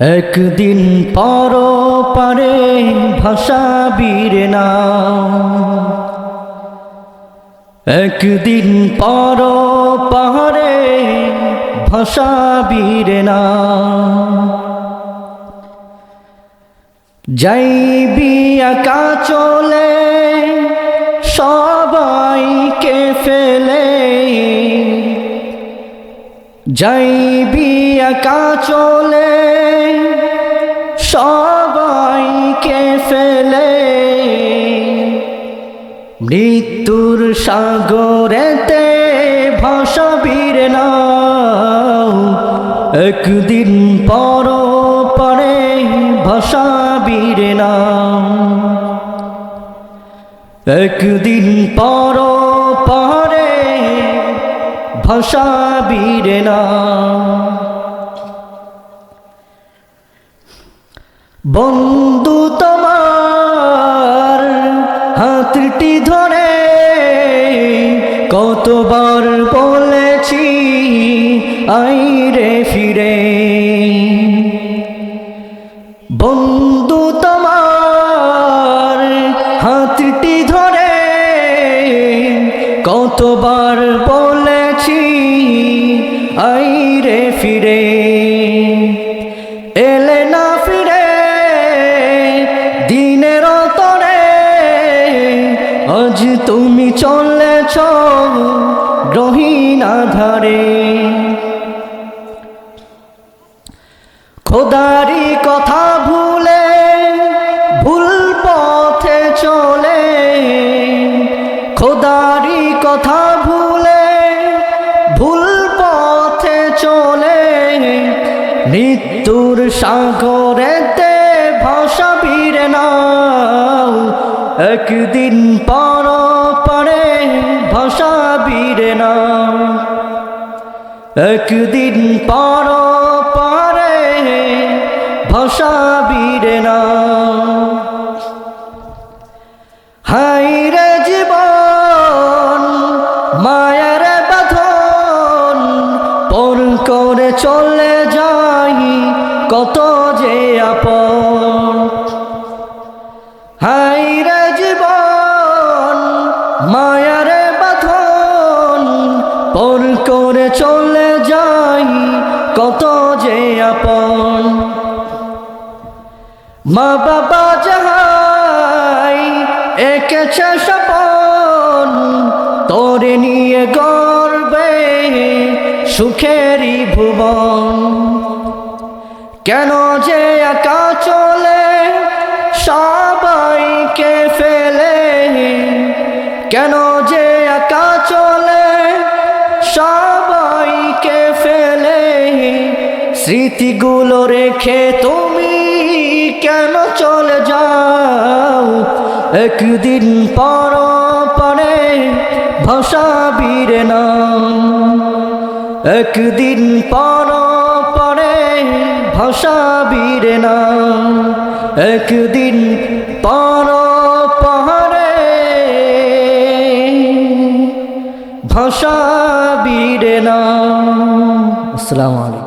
একদিন পর পারে ভাষা বীর নাম। একদিন পর পাহাড়ে ভাষা বীর নাম। যাইবি একা চলে, সবাইকে ফেলে যাইবি একা চলে, সবাইকে ফেলে। মৃত্যুর সাগরেতে ভাসাবীর নাও, একদিন পর পরে ভাসাবীর নাম একদিন পর পরে ভাসাবীর নাম বন্ধু তোমার হাতটি ধরে কতবার বলেছি আইরে ফিরে। বন্ধু তোমার হাতটি ধরে কতবার বলেছি আইরে ফিরে। এলে না ফিরে, দিনের তরে আজ তুমি চলেছ গ্রহীণ আধারে। খোদারি কথা ভুলে, ভুল পথে চলে। খোদারি কথা ভুল মৃত্যুর সাগরেতে ভাষা বীরে নাও। একদিন পর পরে ভাষা বীরে নাও। একদিন পর পরে ভাষা বীরে নাও। হাই রে জীবন, মায়ার বাঁধন, পর করে চলে যাই কত যে আপন। হাই রে জীবন, মায়ার বাঁধন, পর করে চলে যাই কত যে আপন। মা বাবা যাহাই একেছে সপন তোরে নিয়ে গর্বে সুখেরই ভুবন। কেন যে একা চলে? সবাইকে ফেলে। কেন যে একা চলে? সবাইকে ফেলে। স্মৃতিগুলো রেখে তুমি কেন চলে যাও? একদিন পর পরে ভাষা বীর নাম একদিন পর ভাষা বীর নাম একদিন পার পরে ভাষা বীর নাম আসসালামু আলাইকুম।